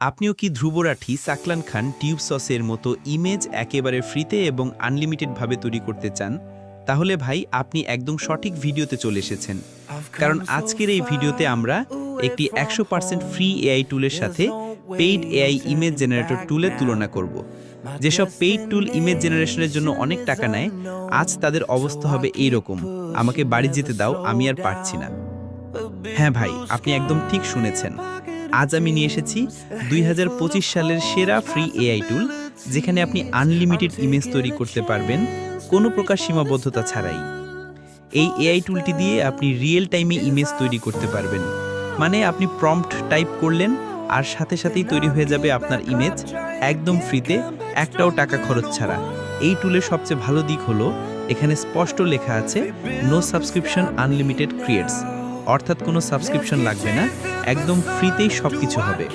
আপনিও কি ধ্রুবরাঠি, সাকলান খান, টিউব সসের মতো ইমেজ একেবারে ফ্রিতে এবং আনলিমিটেডভাবে তৈরি করতে চান? তাহলে ভাই, আপনি একদম সঠিক ভিডিওতে চলে এসেছেন। কারণ আজকের এই ভিডিওতে আমরা একটি একশো পার্সেন্ট ফ্রি এআই টুলের সাথে পেইড এআই ইমেজ জেনারেটর টুলের তুলনা করব। যেসব পেইড টুল ইমেজ জেনারেশনের জন্য অনেক টাকা নেয়, আজ তাদের অবস্থা হবে এই রকম আমাকে বাড়ি যেতে দাও, আমি আর পারছি না। হ্যাঁ ভাই, আপনি একদম ঠিক শুনেছেন। আজ আমি নিয়ে এসেছি দুই হাজার পঁচিশ সালের সেরা ফ্রি এআই টুল যেখানে আপনি আনলিমিটেড ইমেজ তৈরি করতে পারবেন, কোনো প্রকার সীমাবদ্ধতা ছাড়াই। এই এআই টুলটি দিয়ে আপনি রিয়েল টাইমে ইমেজ তৈরি করতে পারবেন। মানে আপনি প্রম্পট টাইপ করলেন, আর সাথে সাথেই তৈরি হয়ে যাবে আপনার ইমেজ একদম ফ্রিতে একটাও টাকা খরচ ছাড়া। এই টুলের সবচেয়ে ভালো দিক হলো, এখানে স্পষ্ট লেখা আছে নো সাবস্ক্রিপশন আনলিমিটেড ক্রিয়েটস অর্থাৎ কোনো সাবস্ক্রিপশন লাগবে না। একদম ফ্রিতেই সব কিছু হবে।